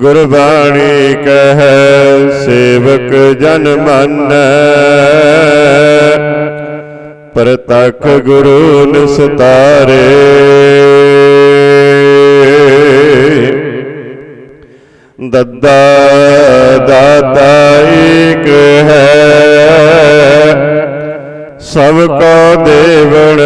ਗੁਰਬਾਣੀ ਕਹੈ, ਸੇਵਕ ਜਨ ਮੰਨੈ। ਪ੍ਰਤੱਖ ਗੁਰੂ ਨਿਸਤਾਰੇ। ਦੱਦਾ ਦਾਤਾ ਏਕ ਹੈ। ਸਭ ਕੋ ਦੇਵਨ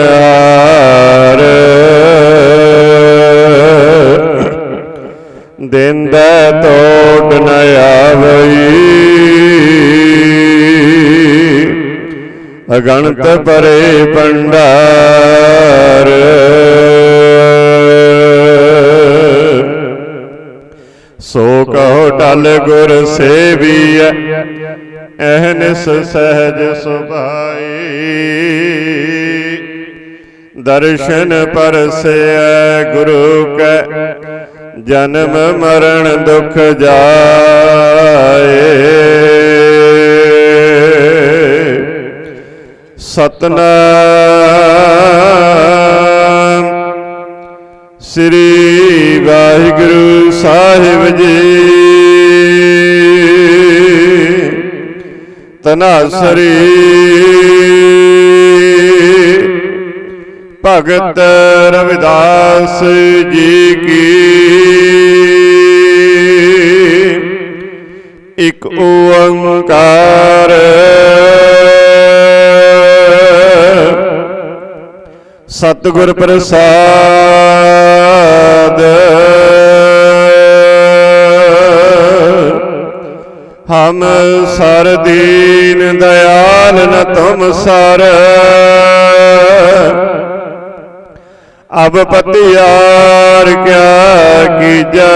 ਅਗਣਤ ਪਰੇ ਭੰਡਾਰ। ਸੋ ਕਹੋ ਟਲ ਗੁਰ ਸੇਵੀਐ ਅਹਨਿਸ ਸਹਿਜ ਸੁਭਾਈ। ਦਰਸ਼ਨ ਪਰਸੈ ਗੁਰੂ ਕੈ ਜਨਮ ਮਰਨ ਦੁਖ ਜਾਏ। ਸਤਨਾਮ। ਸ੍ਰੀ ਵਾਹਿਗੁਰੂ ਸਾਹਿਬ ਜੀ। ਤਨਾਸਰੀ। ਭਗਤ ਰਵਿਦਾਸ ਜੀ ਕੀ। ਇਕ ਓੰਕਾਰ ਸਤਿਗੁਰ ਪ੍ਰਸਾਦ। ਹਮ ਸਰ ਦੀਨ ਦਇਆਲ ਨ ਤੁਮ ਸਰ। ਅਬ ਪਤਿਆਰ ਕਿਆ ਕੀਜੈ।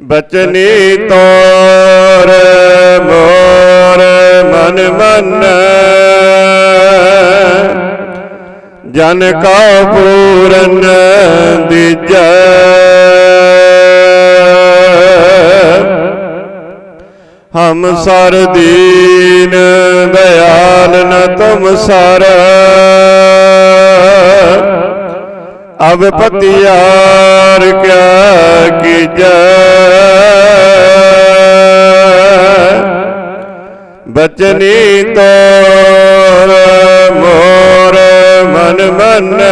ਬਚਨੀ ਤੋਰ ਮੋਰ ਮਨ ਮਨ, ਜਨ ਕਾ ਪੂਰਨ ਦੀਜੈ। ਹਮ ਸਰ ਦੀਨ ਦਇਆਲ ਨ ਤੁਮ ਸਰ। ਅਬ ਪਤਿਆਰ ਕਿਆ ਬਚਨੀ ਤੋਰ ਮੋਰ ਮਨ ਮਨ।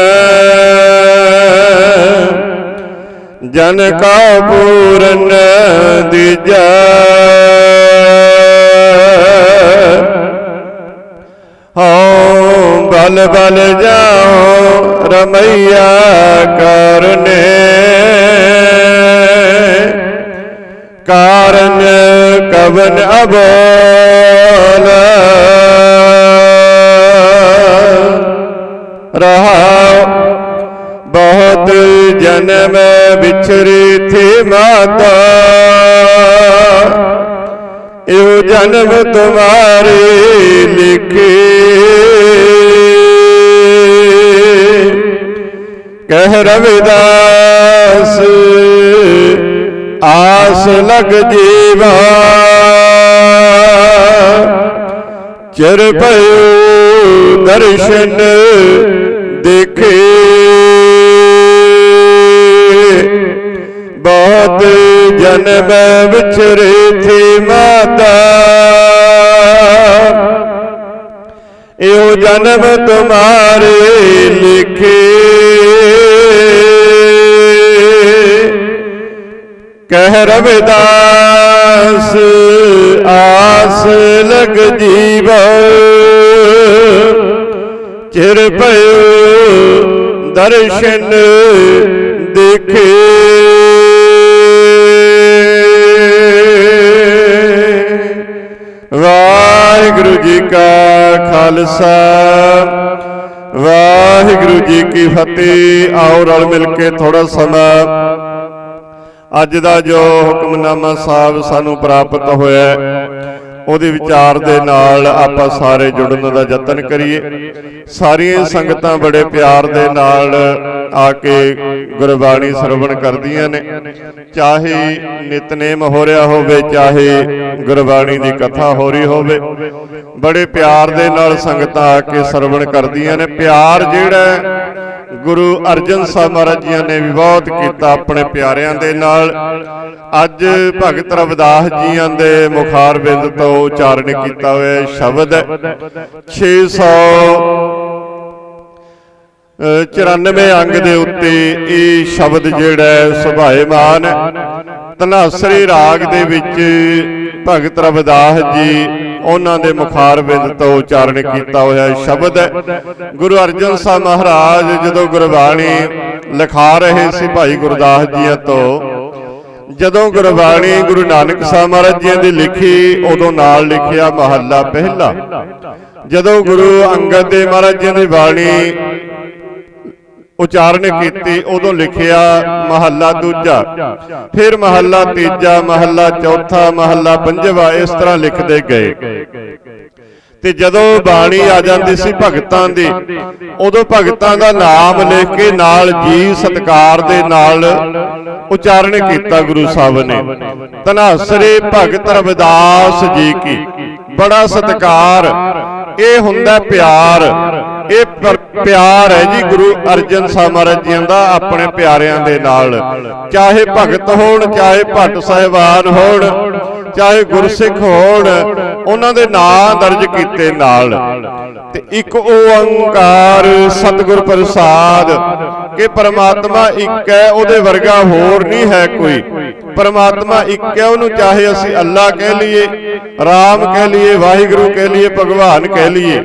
ਜਨ ਕਾ ਪੂਰਨ ਦੀਜੈ ਹਉ ਬਲ ਬਲ ਜਾਉ ਰਮਈਆ ਕਰਨੇ। ਕਾਰਨ ਕਵਨ ਅਬੋਲ। ਰਹਾ ਬਹੁਤ ਜਨਮ ਵਿਛਰੀ ਥੀ ਮਾਤਾ। ਇਹੋ ਜਨਮ ਤੁਮਾਰੇ ਲਿਖੇ। ਕਹਿ ਰਵਿਦਾਸ ਆਸ ਲਗ ਜੀਵਾ। ਚਿਰ ਭਇਓ ਦਰਸ਼ਨ ਦੇਖੇ। ਬਹੁਤ ਜਨਮ ਵਿਚਰੇ ਥੀ ਮਾਤਾ। ਇਹੋ ਜਨਮ ਤੁਮਾਰੇ ਰਵਿਦਾਸ, ਆਸ ਲਗ ਜੀਵ ਚਿਰ ਭਇਓ ਦਰਸ਼ਨ ਦੇਖੇ। ਵਾਹਿਗੁਰੂ ਜੀ ਕਾ ਖਾਲਸਾ, ਵਾਹਿਗੁਰੂ ਜੀ ਕੀ ਫਤਿਹ। ਆਓ ਰਲ ਮਿਲ ਕੇ ਥੋੜਾ ਸਮਾਂ ਅੱਜ ਦਾ ਜੋ ਹੁਕਮਨਾਮਾ ਸਾਹਿਬ ਸਾਨੂੰ ਪ੍ਰਾਪਤ ਹੋਇਆ ਉਹਦੇ ਵਿਚਾਰ ਦੇ ਨਾਲ ਆਪਾਂ ਸਾਰੇ ਜੁੜਨ ਦਾ ਯਤਨ ਕਰੀਏ। ਸਾਰੀਆਂ ਸੰਗਤਾਂ ਬੜੇ ਪਿਆਰ ਦੇ ਨਾਲ ਆ ਕੇ ਗੁਰਬਾਣੀ ਸਰਵਣ ਕਰਦੀਆਂ ਨੇ। ਚਾਹੇ ਨਿਤਨੇਮ ਹੋ ਰਿਹਾ ਹੋਵੇ, ਚਾਹੇ ਗੁਰਬਾਣੀ ਦੀ ਕਥਾ ਹੋ ਰਹੀ ਹੋਵੇ, ਬੜੇ ਪਿਆਰ ਦੇ ਨਾਲ ਸੰਗਤਾਂ ਆ ਕੇ ਸਰਵਣ ਕਰਦੀਆਂ ਨੇ। ਪਿਆਰ ਜਿਹੜਾ ਗੁਰੂ ਅਰਜਨ ਸਾਹਿਬ ਮਹਾਰਾਜ ਜੀਆਂ ਨੇ ਵੀ ਬਹੁਤ ਕੀਤਾ ਆਪਣੇ ਪਿਆਰਿਆਂ ਦੇ ਨਾਲ। ਅੱਜ ਭਗਤ ਰਵਿਦਾਸ ਜੀਆਂ ਦੇ ਮੁਖਾਰ ਬਿੰਦ ਤੋਂ ਉਚਾਰਨ ਕੀਤਾ ਹੋਇਆ ਸ਼ਬਦ ਹੈ 600 94 ਅੰਗ ਦੇ ਉੱਤੇ ਇਹ ਸ਼ਬਦ ਜਿਹੜਾ ਹੈ ਸੁਭਾਏਮਾਨ। ਹੈ ਧਨਾਸਰੀ ਰਾਗ ਦੇ ਵਿੱਚ ਭਗਤ ਰਵਿਦਾਸ ਜੀ ਉਹਨਾਂ ਦੇ ਮੁਖਾਰ ਬਿੰਦ ਤੋਂ ਉਚਾਰਨ ਕੀਤਾ ਹੋਇਆ ਸ਼ਬਦ ਹੈ। ਗੁਰੂ ਅਰਜਨ ਸਾਹਿਬ ਮਹਾਰਾਜ ਜਦੋਂ ਗੁਰਬਾਣੀ ਲਿਖਾ ਰਹੇ ਸੀ ਭਾਈ ਗੁਰਦਾਸ ਜੀਆਂ ਤੋਂ, ਜਦੋਂ ਗੁਰਬਾਣੀ ਗੁਰੂ ਨਾਨਕ ਸਾਹਿਬ ਮਹਾਰਾਜ ਜੀ ਦੀ ਲਿਖੀ, ਉਦੋਂ ਨਾਲ ਲਿਖਿਆ ਮਹੱਲਾ ਪਹਿਲਾ। ਜਦੋਂ ਗੁਰੂ ਅੰਗਦ ਦੇਵ ਮਹਾਰਾਜ ਜੀ ਦੀ ਬਾਣੀ ਉਚਾਰਨ ਕੀਤੀ ਉਦੋਂ ਲਿਖਿਆ ਮਹੱਲਾ ਦੂਜਾ ਫਿਰ ਮਹੱਲਾ ਤੀਜਾ ਮਹੱਲਾ ਚੌਥਾ ਮਹੱਲਾ ਪੰਜਵਾ ਇਸ ਤਰ੍ਹਾਂ ਲਿਖਦੇ ਗਏ। ਤੇ ਜਦੋਂ ਬਾਣੀ ਆ ਜਾਂਦੀ ਸੀ ਭਗਤਾਂ ਦੀ ਉਦੋਂ ਭਗਤਾਂ ਦਾ ਨਾਮ ਲਿਖ ਕੇ ਨਾਲ ਜੀ ਸਤਕਾਰ ਦੇ ਨਾਲ ਉਚਾਰਨ ਕੀਤਾ ਗੁਰੂ ਸਾਹਿਬ ਨੇ। ਧਨਾਸਰੇ ਭਗਤ ਰਵਿਦਾਸ ਜੀ ਕੀ। ਬੜਾ ਸਤਕਾਰ। ਇਹ ਹੁੰਦਾ ਪਿਆਰ। ਇਹ ਪਿਆਰ ਹੈ ਜੀ ਗੁਰੂ ਅਰਜਨ ਸਾਹਿਬ ਮਹਾਰਾਜ ਜੀਆਂ ਦਾ ਆਪਣੇ ਪਿਆਰਿਆਂ ਦੇ ਨਾਲ। ਚਾਹੇ ਭਗਤ ਹੋਣ ਚਾਹੇ ਭੱਟ ਸਾਹਿਬਾਨ ਹੋਣ ਚਾਹੇ ਗੁਰਸਿੱਖ ਹੋਣ ਉਹਨਾਂ ਦੇ ਨਾਂ ਦਰਜ ਕੀਤੇ ਨਾਲ। ਤੇ ਇੱਕ ਓੰਕਾਰ ਸਤਿਗੁਰ ਪ੍ਰਸਾਦ ਕਿ ਪਰਮਾਤਮਾ ਇੱਕ ਹੈ ਉਹਦੇ ਵਰਗਾ ਹੋਰ ਨਹੀਂ ਹੈ ਕੋਈ। ਪਰਮਾਤਮਾ ਇੱਕ ਹੈ ਉਹਨੂੰ ਚਾਹੇ ਅਸੀਂ ਅੱਲਾ ਕਹਿ ਲਈਏ ਰਾਮ ਕਹਿ ਲਈਏ ਵਾਹਿਗੁਰੂ ਕਹਿ ਲਈਏ ਭਗਵਾਨ ਕਹਿ ਲਈਏ।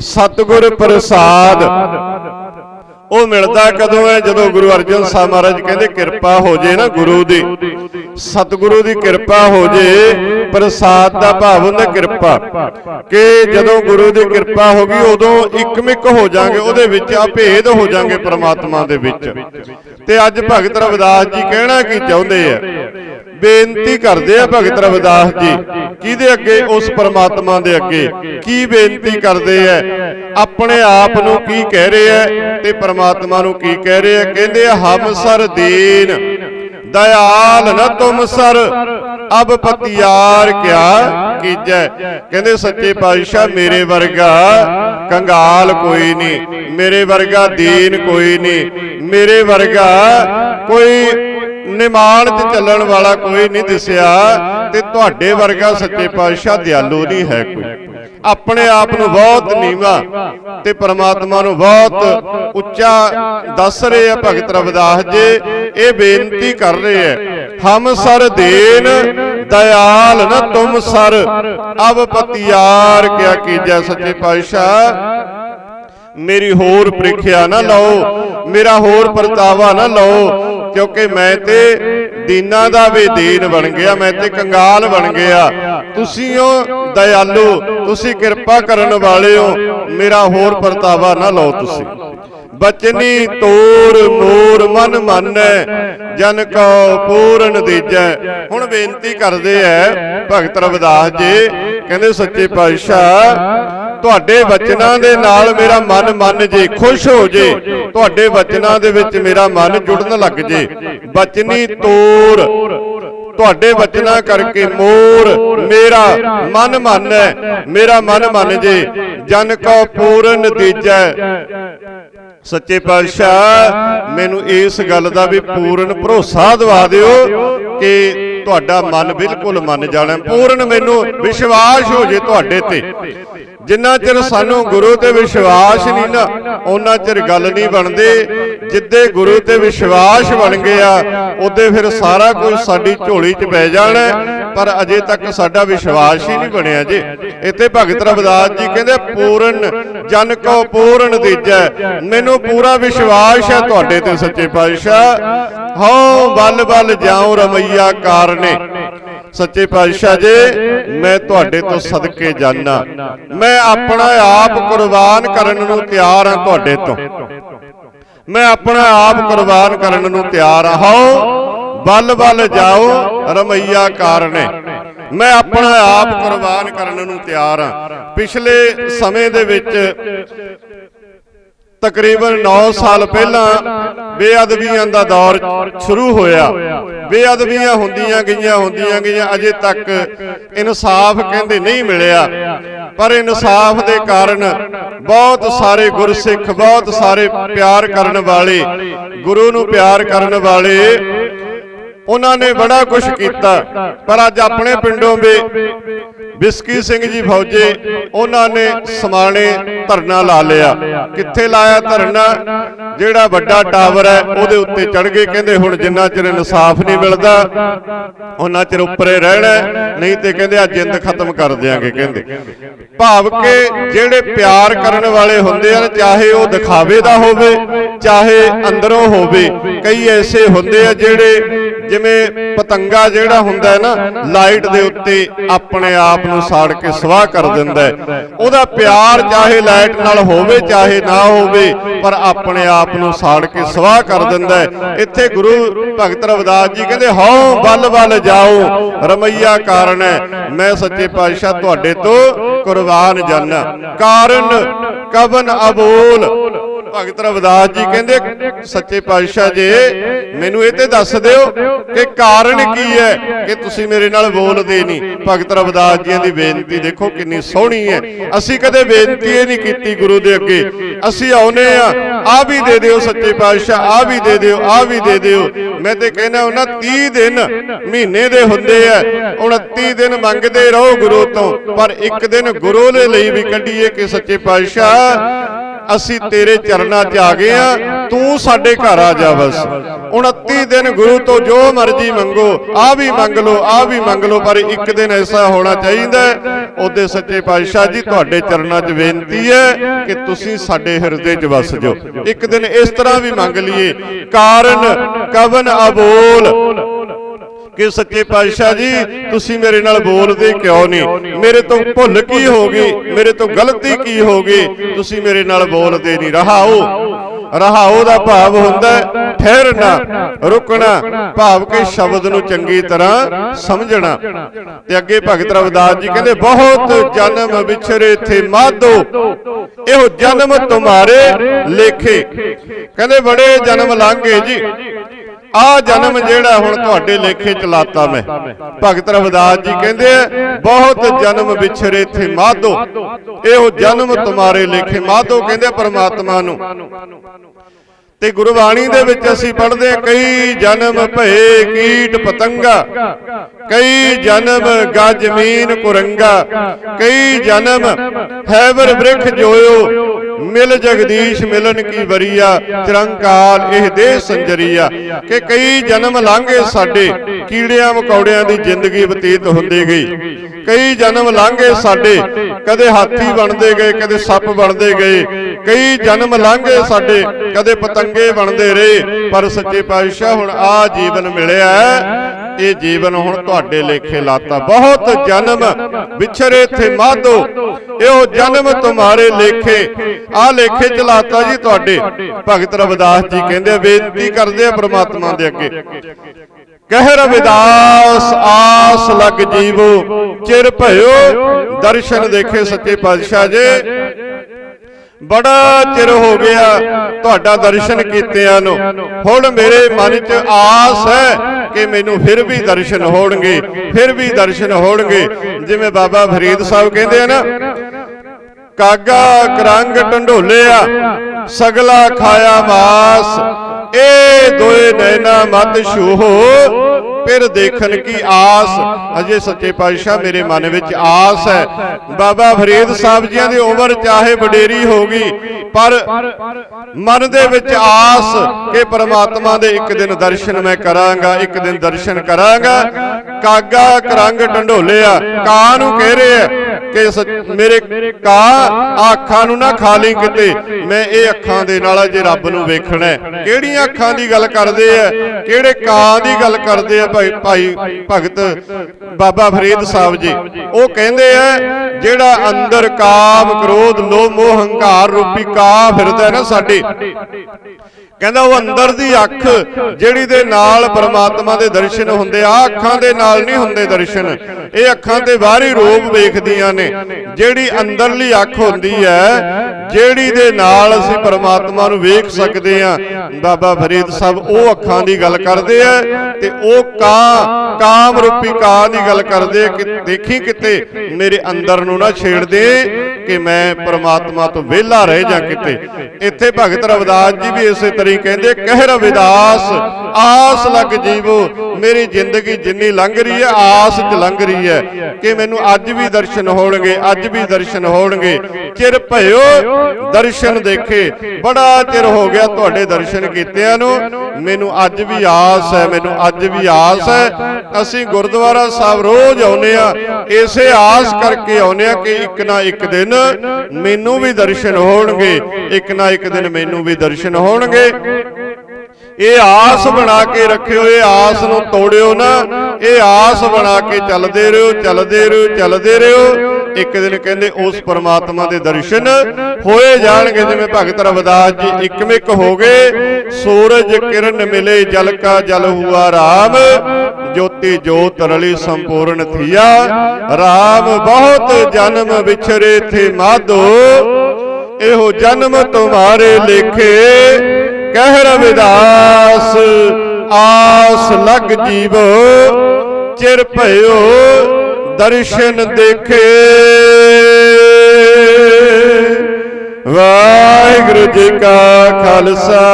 ਸਤਿਗੁਰ ਪ੍ਰਸਾਦ। ਉਹ ਮਿਲਦਾ ਕਦੋਂ ਹੈ? ਜਦੋਂ ਗੁਰੂ ਅਰਜਨ ਸਾਹਿਬ ਮਹਾਰਾਜ ਕਹਿੰਦੇ ਕਿਰਪਾ ਹੋ ਜੇ ਨਾ ਗੁਰੂ ਦੀ। ਸਤਿਗੁਰੂ ਦੀ ਕਿਰਪਾ ਹੋ ਜੇ ਪ੍ਰਸਾਦ ਦਾ ਭਾਵ ਹੁੰਦਾ ਕਿਰਪਾ। ਕਿ ਜਦੋਂ ਗੁਰੂ ਦੀ ਕਿਰਪਾ ਹੋ ਗਈ ਉਦੋਂ ਇੱਕਮਿਕ ਹੋ ਜਾਾਂਗੇ ਉਹਦੇ ਵਿੱਚ ਅਭੇਦ ਹੋ ਜਾਾਂਗੇ ਪ੍ਰਮਾਤਮਾ ਦੇ ਵਿੱਚ। ਤੇ ਅੱਜ ਭਗਤ ਰਵਿਦਾਸ ਜੀ ਕਹਿਣਾ ਕੀ ਚਾਹੁੰਦੇ ਆ? ਬੇਨਤੀ ਕਰਦੇ ਆ ਭਗਤ ਰਵਿਦਾਸ ਜੀ ਕਿਹਦੇ ਅੱਗੇ? ਉਸ ਪਰਮਾਤਮਾ ਦੇ ਅੱਗੇ। ਕੀ ਬੇਨਤੀ ਕਰਦੇ ਆ? ਆਪਣੇ ਆਪ ਨੂੰ ਕੀ ਕਹਿ ਰਹੇ ਆ? ਤੇ ਪਰਮਾਤਮਾ ਨੂੰ ਕੀ ਕਹਿ ਰਹੇ ਆ? ਕਹਿੰਦੇ ਆ ਹਮ ਸਰ ਦੀਨ। ਦਇਆਲ ਨ ਤੁਮ ਸਰ। ਅਬ ਪਤਿਆਰ ਕਿਆ ਕੀਜੈ? ਕਹਿੰਦੇ ਸੱਚੇ ਪਾਤਸ਼ਾਹ ਮੇਰੇ ਵਰਗਾ ਕੰਗਾਲ ਕੋਈ ਨਹੀਂ। ਮੇਰੇ ਵਰਗਾ ਦੀਨ ਕੋਈ ਨਹੀਂ। ਮੇਰੇ ਵਰਗਾ ਕੋਈ ਨਿਮਾਣ 'ਚ ਚੱਲਣ ਵਾਲਾ ਕੋਈ ਨਹੀਂ ਦਿਸਿਆ ਤੇ ਤੁਹਾਡੇ ਵਰਗਾ ਸੱਚੇ ਪਾਤਸ਼ਾਹ ਦਿਆਲੂ ਨਹੀਂ ਹੈ ਕੋਈ। ਆਪਣੇ ਆਪ ਨੂੰ ਬਹੁਤ ਨੀਵਾ ਤੇ ਪ੍ਰਮਾਤਮਾ ਨੂੰ ਬਹੁਤ ਉੱਚਾ ਦੱਸ ਰਹੇ ਆ ਭਗਤ ਰਵਿਦਾਸ ਜੀ। ਇਹ ਬੇਨਤੀ ਕਰ ਰਹੇ ਆ ਹਮ ਸਰ ਦੇਨ ਦਇਆਲ ਨ ਤੁਮ ਸਰ। ਅਬ ਪਤਿਆਰ ਕਿਆ ਕੀਜੈ ਸੱਚੇ ਪਾਤਸ਼ਾਹ। ਮੇਰੀ ਹੋਰ ਪ੍ਰੀਖਿਆ ਨਾ ਲਓ। ਮੇਰਾ ਹੋਰ ਪਰਤਾਵਾ ਨਾ ਲਓ। ਕਿਉਂਕਿ ਮੈਂ ਤੇ ਦੀਨਾ ਦਾ ਵੀ ਦੀਨ ਬਣ ਗਿਆ ਮੈਂ ਤੇ ਕੰਗਾਲ ਬਣ ਗਿਆ। ਤੁਸੀਂ ਹੋ ਦਇਆਲੂ ਤੁਸੀਂ ਕਿਰਪਾ ਕਰਨ ਵਾਲੇ ਹੋ। ਮੇਰਾ ਹੋਰ ਪਰਤਾਵਾ ਨਾ ਲਓ ਤੁਸੀਂ। ਬਚਨੀ ਤੋਰ ਮੋਰ ਮਨ ਮੰਨੈ ਜਨ ਕੋ ਪੂਰਨ ਦੀਜੈ। ਹੁਣ ਬੇਨਤੀ ਕਰਦੇ ਐ ਭਗਤ ਰਵਿਦਾਸ ਜੀ ਕਹਿੰਦੇ ਸੱਚੇ ਪਾਤਸ਼ਾਹ ਤੁਹਾਡੇ ਵਚਨਾਂ ਦੇ ਨਾਲ ਮੇਰਾ ਮਨ ਮੰਨ ਜੇ ਖੁਸ਼ ਹੋ ਜੇ ਤੁਹਾਡੇ ਵਚਨਾਂ ਦੇ ਵਿੱਚ ਮੇਰਾ ਮਨ ਜੁੜਨ ਲੱਗ ਜੇ। ਬਚਨੀ ਤੋਰ ਤੁਹਾਡੇ ਵਚਨਾਂ ਕਰਕੇ ਮੋਰ ਮੇਰਾ ਮਨ ਮੰਨੈ ਮੇਰਾ ਮਨ ਮੰਨ ਜੇ ਜਨ ਕੋ ਪੂਰਨ ਨਤੀਜੈ ਸੱਚੇ ਪਾਤਸ਼ਾਹ ਮੈਨੂੰ ਇਸ ਗੱਲ ਦਾ ਵੀ ਪੂਰਨ ਭਰੋਸਾ ਦਿਵਾ ਦਿਓ ਕਿ ਤੁਹਾਡਾ ਮਨ ਬਿਲਕੁਲ ਮੰਨ ਜਾਣਾ ਪੂਰਨ ਮੈਨੂੰ ਵਿਸ਼ਵਾਸ ਹੋ ਜੇ ਤੁਹਾਡੇ ਤੇ। ਜਿੰਨਾ ਚਿਰ ਸਾਨੂੰ ਗੁਰੂ ਤੇ ਵਿਸ਼ਵਾਸ ਨਹੀਂ ਨਾ ਉਹਨਾਂ ਚਿਰ ਗੱਲ ਨਹੀਂ ਬਣਦੀ। ਜਿੱਦੇ ਗੁਰੂ ਤੇ ਵਿਸ਼ਵਾਸ ਬਣ ਗਿਆ, ਉਹਦੇ ਫਿਰ ਸਾਰਾ ਕੁਝ ਸਾਡੀ ਝੋਲੀ 'ਚ ਪੈ ਜਾਣਾ। ਪਰ ਅਜੇ ਤੱਕ ਸਾਡਾ ਵਿਸ਼ਵਾਸ ਹੀ ਨਹੀਂ ਬਣਿਆ ਜੀ। ਇੱਥੇ ਭਗਤ ਰਵਿਦਾਸ ਜੀ ਕਹਿੰਦੇ, ਪੂਰਨ ਜਨ ਕੋ ਪੂਰਨ ਦੀਜੈ। ਮੈਨੂੰ ਪੂਰਾ ਵਿਸ਼ਵਾਸ ਹੈ ਤੁਹਾਡੇ ਤੇ ਸੱਚੇ ਪਾਤਸ਼ਾਹ। ਹਉ ਬਲ ਬਲ ਜਾਉ ਰਮਈਆ ਕਾਰਨੇ। ਸੱਚੇ ਪਾਤਸ਼ਾਹ ਜੀ, ਮੈਂ ਤੁਹਾਡੇ ਤੋਂ ਸਦਕੇ ਜਾਣਾ ਮੈਂ ਆਪਣਾ ਆਪ ਕੁਰਬਾਨ ਕਰਨ ਨੂੰ ਤਿਆਰ ਹਾਂ ਤੁਹਾਡੇ ਤੋਂ। ਮੈਂ ਆਪਣਾ ਆਪ ਕੁਰਬਾਨ ਕਰਨ ਨੂੰ ਤਿਆਰ ਆਓ ਬਲ ਬਲ ਜਾਓ, ਰਮਈਆ ਕਾਰਨੇ। ਮੈਂ ਆਪਣਾ ਆਪ ਕੁਰਬਾਨ ਕਰਨ ਨੂੰ ਤਿਆਰ ਹਾਂ ਪਿਛਲੇ ਸਮੇਂ ਦੇ ਵਿੱਚ ਤਕਰੀਬਨ 9 ਸਾਲ ਪਹਿਲਾਂ ਬੇਅਦਬੀਆਂ ਦਾ ਦੌਰ ਸ਼ੁਰੂ ਹੋਇਆ। ਬੇਅਦਬੀਆਂ ਹੁੰਦੀਆਂ ਗਈਆਂ ਹੁੰਦੀਆਂ ਗਈਆਂ, ਅਜੇ ਤੱਕ ਇਨਸਾਫ ਕਹਿੰਦੇ ਨਹੀਂ ਮਿਲਿਆ। ਪਰ ਇਨਸਾਫ ਦੇ ਕਾਰਨ ਬਹੁਤ ਸਾਰੇ ਗੁਰਸਿੱਖ, ਬਹੁਤ ਸਾਰੇ ਪਿਆਰ ਕਰਨ ਵਾਲੇ, ਗੁਰੂ ਨੂੰ ਪਿਆਰ ਕਰਨ ਵਾਲੇ ਉਹਨਾਂ ਨੇ ਬੜਾ ਕੁਝ ਕੀਤਾ। ਪਰ ਅੱਜ ਆਪਣੇ ਪਿੰਡੋਂ ਵੀ ਬਿਸਕੀ ਸਿੰਘ ਜੀ ਫੌਜੇ ਉਹਨਾਂ ਨੇ ਸਮਾਣੇ ਧਰਨਾ ਲਾ ਲਿਆ। ਕਿੱਥੇ ਲਾਇਆ ਧਰਨਾ? ਜਿਹੜਾ ਵੱਡਾ ਟਾਵਰ ਹੈ ਉਹਦੇ ਉੱਤੇ ਚੜ ਗਏ। ਕਹਿੰਦੇ ਹੁਣ ਜਿੰਨਾ ਚਿਰ ਇਨਸਾਫ ਨਹੀਂ ਮਿਲਦਾ ਉਹਨਾਂ ਚਿਰ ਉੱਪਰੇ ਰਹਿਣਾ ਨਹੀਂ ਤੇ ਕਹਿੰਦੇ ਆ ਜਿੰਦ ਖਤਮ ਕਰ ਦਿਆਂਗੇ ਕਹਿੰਦੇ। ਭਾਵ ਕਿ ਜਿਹੜੇ ਪਿਆਰ ਕਰਨ ਵਾਲੇ ਹੁੰਦੇ ਆ ਚਾਹੇ ਉਹ ਦਿਖਾਵੇ ਦਾ ਹੋਵੇ ਚਾਹੇ ਅੰਦਰੋਂ ਹੋਵੇ ਕਈ ਐਸੇ ਹੁੰਦੇ ਆ ਜਿਹੜੇ ਜਿਵੇਂ ਪਤੰਗਾ ਜਿਹੜਾ ਹੁੰਦਾ ਹੈ ਨਾ, ਲਾਈਟ ਦੇ ਉੱਤੇ ਆਪਣੇ ਆਪ ਨੂੰ ਸਾੜ ਕੇ ਸਵਾਹ ਕਰ ਦਿੰਦਾ ਹੈ। ਉਹਦਾ ਪਿਆਰ ਚਾਹੇ ਲਾਈਟ ਨਾਲ ਹੋਵੇ, ਚਾਹੇ ਨਾ ਹੋਵੇ, ਪਰ ਆਪਣੇ ਆਪ ਨੂੰ ਸਾੜ ਕੇ ਸਵਾਹ ਕਰ ਦਿੰਦਾ ਹੈ। ਇੱਥੇ ਗੁਰੂ ਭਗਤ ਰਵਿਦਾਸ ਜੀ ਕਹਿੰਦੇ, ਹਉ ਬਲ ਬਲ ਜਾਓ, ਰਮਈਆ ਕਾਰਨ ਹੈ। ਮੈਂ ਸੱਚੇ ਪਾਤਸ਼ਾਹ ਤੁਹਾਡੇ ਤੋਂ ਕੁਰਬਾਨ ਜਾਨਾ। ਕਾਰਨ ਕਵਨ ਅਬੋਲ ਭਗਤ ਰਵਿਦਾਸ ਜੀ ਕਹਿੰਦੇ, ਸੱਚੇ ਪਾਤਸ਼ਾਹ ਜੀ, ਮੈਨੂੰ ਇਹ ਤੇ ਦੱਸ ਦਿਓ ਕਿ ਕਾਰਨ ਕੀ ਹੈ ਕਿ ਤੁਸੀਂ ਮੇਰੇ ਨਾਲ ਬੋਲਦੇ ਨਹੀਂ? ਭਗਤ ਰਵਿਦਾਸ ਜੀ ਦੀ ਬੇਨਤੀ ਦੇਖੋ ਕਿੰਨੀ ਸੋਹਣੀ ਹੈ। ਅਸੀਂ ਕਦੇ ਬੇਨਤੀ ਇਹ ਨਹੀਂ ਕੀਤੀ ਗੁਰੂ ਦੇ ਅੱਗੇ। ਅਸੀਂ ਆਉਨੇ ਆ ਆ ਵੀ ਦੇ ਦਿਓ ਸੱਚੇ ਪਾਤਸ਼ਾਹ ਆ ਵੀ ਦੇ ਦਿਓ ਆ ਵੀ ਦੇ ਦਿਓ। ਮੈਂ ਤੇ ਕਹਿੰਦਾ ਉਹਨਾਂ 30 ਦਿਨ ਮਹੀਨੇ ਦੇ ਹੁੰਦੇ ਆ। 29 ਦਿਨ ਮੰਗਦੇ ਰਹੋ ਗੁਰੂ ਤੋਂ, ਪਰ ਇੱਕ ਦਿਨ ਗੁਰੂ ਦੇ ਲਈ ਵੀ ਕੱਢੀਏ ਕਿ ਸੱਚੇ ਪਾਤਸ਼ਾਹ ਅਸੀਂ ਤੇਰੇ ਚਰਨਾਂ 'ਚ ਆ ਗਏ ਆ ਤੂੰ ਸਾਡੇ ਘਰ ਆ ਜਾ ਬਸ। 29 ਦਿਨ ਗੁਰੂ ਤੋਂ ਜੋ ਮਰਜ਼ੀ ਮੰਗੋ ਆ ਵੀ ਮੰਗ ਲਓ ਆ ਵੀ ਮੰਗ ਲਓ, ਪਰ ਇੱਕ ਦਿਨ ਐਸਾ ਹੋਣਾ ਚਾਹੀਦਾ ਉਹਦੇ ਸੱਚੇ ਪਾਤਸ਼ਾਹ ਜੀ, ਤੁਹਾਡੇ ਚਰਨਾਂ 'ਚ ਬੇਨਤੀ ਹੈ ਕਿ ਤੁਸੀਂ ਸਾਡੇ ਹਿਰਦੇ 'ਚ ਵਸ ਜਾਓ। ਇੱਕ ਦਿਨ ਇਸ ਤਰ੍ਹਾਂ ਵੀ ਮੰਗ ਲਈਏ, ਕਾਰਨ, ਕਵਨ, ਅਬੋਲ ਕਿ ਸੱਚੇ ਪਾਤਸ਼ਾਹ ਜੀ, ਤੁਸੀਂ ਮੇਰੇ ਨਾਲ ਬੋਲਦੇ ਕਿਉਂ ਨਹੀਂ? ਮੇਰੇ ਤੋਂ ਭੁੱਲ ਕੀ ਹੋ ਗਈ? ਮੇਰੇ ਤੋਂ ਗਲਤੀ ਕੀ ਹੋ ਗਈ? ਤੁਸੀਂ ਮੇਰੇ ਨਾਲ ਬੋਲਦੇ ਨਹੀਂ। ਰਹਾਓ। ਰਹਾਓ ਦਾ ਭਾਵ ਹੁੰਦਾ ਠਹਿਰਨਾ, ਰੁਕਣਾ, ਭਾਵ ਕਿ ਸ਼ਬਦ ਨੂੰ ਚੰਗੀ ਤਰ੍ਹਾਂ ਸਮਝਣਾ। ਤੇ ਅੱਗੇ ਭਗਤ ਰਵਿਦਾਸ ਜੀ ਕਹਿੰਦੇ, ਬਹੁਤ ਜਨਮ ਵਿਛਰੇ ਥੇ ਮਾਧੋ, ਇਹੋ ਜਨਮ ਤੁਮਾਰੇ ਲੇਖੇ। ਕਹਿੰਦੇ, ਬੜੇ ਜਨਮ ਲੰਘੇ ਜੀ। ਆ ਜਨਮ ਜਿਹੜਾ ਹੁਣ ਤੁਹਾਡੇ ਲੇਖੇ ਚਲਾਤਾ ਮੈਂ। ਭਗਤ ਰਵਿਦਾਸ ਜੀ ਕਹਿੰਦੇ ਬਹੁਤ ਜਨਮ ਵਿਛਰੇ ਥੇ ਮਾਧੋ। ਇਹੋ ਜਨਮ ਤੁਮਾਰੇ ਲੇਖੇ ਮਾਧੋ, ਕਹਿੰਦੇ ਪਰਮਾਤਮਾ ਨੂੰ। ਤੇ ਗੁਰਬਾਣੀ ਦੇ ਵਿੱਚ ਅਸੀਂ ਪੜ੍ਹਦੇ ਹਾਂ, ਕਈ ਜਨਮ ਭਏ ਕੀਟ ਪਤੰਗਾ, ਕਈ ਜਨਮ ਗੱਜ ਮੀਨ ਕੁਰੰਗਾ, ਕਈ ਜਨਮ ਹੈਵਰ ਬ੍ਰਿਖ ਜੋਇਓ ਮਿਲ ਜਗਦੀਸ਼ ਮਿਲਨ ਕੀ ਵਰੀਆ? ਚਰੰਕਾਲ ਇਹ ਦੇ ਸੰਜਰੀਆ। ਕਿ ਕਈ ਜਨਮ ਲਾਂਘੇ ਸਾਡੇ, ਕੀੜਿਆਂ ਮਕੌੜਿਆਂ ਦੀ ਜ਼ਿੰਦਗੀ ਬਤੀਤ ਹੁੰਦੀ ਗਈ। ਕਈ ਜਨਮ ਲਾਂਘੇ ਸਾਡੇ, ਕਦੇ ਹਾਥੀ ਬਣਦੇ ਗਏ, ਕਦੇ ਸੱਪ ਬਣਦੇ ਗਏ। ਕਈ ਜਨਮ ਲਾਂਘੇ ਸਾਡੇ, ਕਦੇ ਪਤੰਗੇ ਬਣਦੇ ਰਹੇ। ਪਰ ਸੱਚੇ ਪਾਤਸ਼ਾਹ ਹੁਣ ਆ ਜੀਵਨ ਮਿਲਿਆ ਇਹ ਜੀਵਨ ਹੁਣ ਤੁਹਾਡੇ ਲੇਖੇ ਲਾਤਾ। ਬਹੁਤ ਜਨਮ ਵਿਛਰੇ ਥੇ ਮਾਧੋ ਇਹੋ ਜਨਮ ਤੁਹਾਰੇ ਲੇਖੇ। ਆ ਲੇਖੇ ਚ ਜੀ ਤੁਹਾਡੇ। ਭਗਤ ਰਵਿਦਾਸ ਜੀ ਕਹਿੰਦੇ ਬੇਨਤੀ ਕਰਦੇ ਆ ਪ੍ਰਮਾਤਮਾ ਦੇ ਅੱਗੇ। ਕਹਿ ਰਵਿਦਾਸ, ਆਸ ਲਗ ਜੀਵੋ, ਚਿਰ ਭਇਓ, ਦਰਸ਼ਨ ਦੇਖੇ ਸੱਚੇ ਪਾਤਸ਼ਾਹ ਜੀ। ਬੜਾ ਚਿਰ ਹੋ ਗਿਆ ਤੁਹਾਡਾ ਦਰਸ਼ਨ ਕੀਤਿਆਂ ਨੂੰ। ਹੁਣ ਮੇਰੇ ਮਨ 'ਚ ਆਸ ਹੈ ਕਿ ਮੈਨੂੰ ਫਿਰ ਵੀ ਦਰਸ਼ਨ ਹੋਣਗੇ, ਫਿਰ ਵੀ ਦਰਸ਼ਨ ਹੋਣਗੇ। ਜਿਵੇਂ ਬਾਬਾ ਫਰੀਦ ਸਾਹਿਬ ਕਹਿੰਦੇ ਆ ਨਾ, ਕਾਗਾ ਕਰੰਗ ਢੰਡੋਲਿਆ ਸਗਲਾ ਖਾਇਆ ਮਾਸ, ਇਹ ਦੋਏ ਨੈਣਾ ਮਤ ਛੂਹੋ ਫਿਰ ਦੇਖਣ ਕੀ ਆਸ? ਅਜੇ ਸੱਚੇ ਪਾਤਸ਼ਾਹ ਮੇਰੇ ਮਨ ਵਿੱਚ ਆਸ ਹੈ। ਬਾਬਾ ਫਰੀਦ ਸਾਹਿਬ ਜੀਆਂ ਦੀ ਉਮਰ ਚਾਹੇ ਵਡੇਰੀ ਹੋ ਗਈ, ਪਰ ਮਨ ਦੇ ਵਿੱਚ ਆਸ ਕਿ ਪਰਮਾਤਮਾ ਦੇ ਇੱਕ ਦਿਨ ਦਰਸ਼ਨ ਮੈਂ ਕਰਾਂਗਾ, ਇੱਕ ਦਿਨ ਦਰਸ਼ਨ ਕਰਾਂਗਾ। ਕਾਗਾ ਕਰੰਗ ਢੰਡੋਲਿਆ ਕਾਂ ਨੂੰ ਕਹਿ ਰਿਹਾ ਕਿ ਮੇਰੇ ਕਾ ਆਹ ਅੱਖਾਂ ਨੂੰ ਨਾ ਖਾ ਕਿਤੇ। ਮੈਂ ਇਹ ਅੱਖਾਂ ਦੇ ਨਾਲ ਜੇ ਰੱਬ ਨੂੰ ਵੇਖਣਾ ਕਿਹੜੀਆਂ ਅੱਖਾਂ ਦੀ ਗੱਲ ਕਰਦੇ ਆ? ਕਿਹੜੇ ਕਾਂ ਦੀ ਗੱਲ ਕਰਦੇ ਆ ਭਾਈ ਭਾਈ ਭਗਤ ਬਾਬਾ ਫਰੀਦ ਸਾਹਿਬ ਜੀ? ਉਹ ਕਹਿੰਦੇ ਆ, ਜਿਹੜਾ ਅੰਦਰ ਕਾਮ ਕ੍ਰੋਧ ਲੋਭ ਮੋਹ, ਹੰਕਾਰ ਰੂਪੀ ਕਾ ਫਿਰਦਾ ਨਾ ਸਾਡੇ। ਕਹਿੰਦਾ ਉਹ ਅੰਦਰ ਦੀ ਅੱਖ ਜਿਹੜੀ ਦੇ ਨਾਲ ਪਰਮਾਤਮਾ ਦੇ ਦਰਸ਼ਨ ਹੁੰਦੇ ਆ ਅੱਖਾਂ ਦੇ ਨਾਲ ਨਹੀਂ ਹੁੰਦੇ ਦਰਸ਼ਨ। ਇਹ ਅੱਖਾਂ ਤੇ ਬਾਹਰੀ ਰੂਪ ਵੇਖਦੀਆਂ ਨੇ। ਜਿਹੜੀ ਅੰਦਰਲੀ ਅੱਖ ਹੁੰਦੀ ਹੈ, ਜਿਹੜੀ ਦੇ ਨਾਲ ਅਸੀਂ ਪਰਮਾਤਮਾ ਨੂੰ ਵੇਖ ਸਕਦੇ ਆ ਬਾਬਾ ਫਰੀਦ ਸਾਹਿਬ ਉਹ ਅੱਖਾਂ ਦੀ ਗੱਲ ਕਰਦੇ ਆ ਤੇ ਉਹ ਕਾ, ਕਾਮ ਰੂਪੀ ਕਾ ਦੀ ਗੱਲ ਕਰਦੇ ਆ ਕਿ ਦੇਖੀ ਕਿਤੇ ਮੇਰੇ ਅੰਦਰ ਨੂੰ ਨਾ ਛੇੜ ਦੇ ਕਿ ਮੈਂ ਪਰਮਾਤਮਾ ਤੋਂ ਵਿਹਲਾ ਰਹਿ ਜਾ ਕਿਤੇ। ਇੱਥੇ ਭਗਤ ਰਵਿਦਾਸ ਜੀ ਵੀ ਇਸੇ ਤਰ੍ਹਾਂ ਤਰੀ ਕਹਿੰਦੇ ਕਹਿਰ ਵਿਦਾਸ ਆਸ ਲੱਗ ਜੀਵੋ, ਮੇਰੀ ਜ਼ਿੰਦਗੀ ਜਿੰਨੀ ਲੰਘ ਰਹੀ ਹੈ, ਆਸ ਚ ਲੰਘ ਰਹੀ ਹੈ ਕਿ ਮੈਨੂੰ ਅੱਜ ਵੀ ਦਰਸ਼ਨ ਹੋਣਗੇ, ਅੱਜ ਵੀ ਦਰਸ਼ਨ ਹੋਣਗੇ। ਚਿਰ ਭਇਓ, ਦਰਸ਼ਨ ਦੇਖੇ, ਬੜਾ ਚਿਰ ਹੋ ਗਿਆ ਤੁਹਾਡੇ ਦਰਸ਼ਨ ਕੀਤਿਆਂ ਨੂੰ। ਮੈਨੂੰ ਅੱਜ ਵੀ ਆਸ ਹੈ, ਮੈਨੂੰ ਅੱਜ ਵੀ ਆਸ ਹੈ। ਅਸੀਂ ਗੁਰਦੁਆਰਾ ਸਾਹਿਬ ਰੋਜ਼ ਆਉਨੇ ਆ ਇਸੇ ਆਸ ਕਰਕੇ ਆਉਨੇ ਆ ਕਿ ਇੱਕ ਨਾ ਇੱਕ ਦਿਨ ਮੈਨੂੰ ਵੀ ਦਰਸ਼ਨ ਹੋਣਗੇ, ਇੱਕ ਨਾ ਇੱਕ ਦਿਨ ਮੈਨੂੰ ਵੀ ਦਰਸ਼ਨ ਹੋਣਗੇ। ਇਹ ਆਸ ਬਣਾ ਕੇ ਰੱਖਿਓ, ਇਹ ਆਸ ਨੂੰ ਤੋੜਿਓ ਨਾ। ਇਹ ਆਸ ਬਣਾ ਕੇ ਚੱਲਦੇ ਰਹੋ ਚੱਲਦੇ ਰਹੋ ਚੱਲਦੇ ਰਹੋ। ਇੱਕ ਦਿਨ ਕਹਿੰਦੇ ਉਸ ਪਰਮਾਤਮਾ ਦੇ ਦਰਸ਼ਨ ਹੋਏ ਜਾਣਗੇ, ਜਿਵੇਂ ਭਗਤ ਰਵਿਦਾਸ ਜੀ ਇੱਕਮਿਕ ਹੋ ਗਏ। ਸੂਰਜ ਕਿਰਨ ਮਿਲੇ, ਜਲ ਕਾ ਜਲ ਹੁਆ RAM ਜੋਤੀ ਜੋਤ ਰਲੀ ਸੰਪੂਰਨ ਥੀਆ। RAM ਬਹੁਤ ਜਨਮ ਵਿਛਰੇ ਥੇ ਮਾਧੋ। ਇਹੋ ਜਨਮ ਤੁਮਾਰੇ ਲੇਖੇ। ਕਹਿ ਰਵਿਦਾਸ ਆਸ ਲਗ ਜੀਵੋ, ਚਿਰ ਭਇਓ ਦਰਸ਼ਨ ਦੇਖੇ। ਵਾਹਿਗੁਰੂ ਜੀ ਕਾ ਖਾਲਸਾ,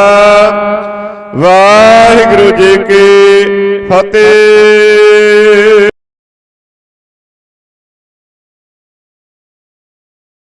ਵਾਹਿਗੁਰੂ ਜੀ ਕੀ ਫਤਿਹ।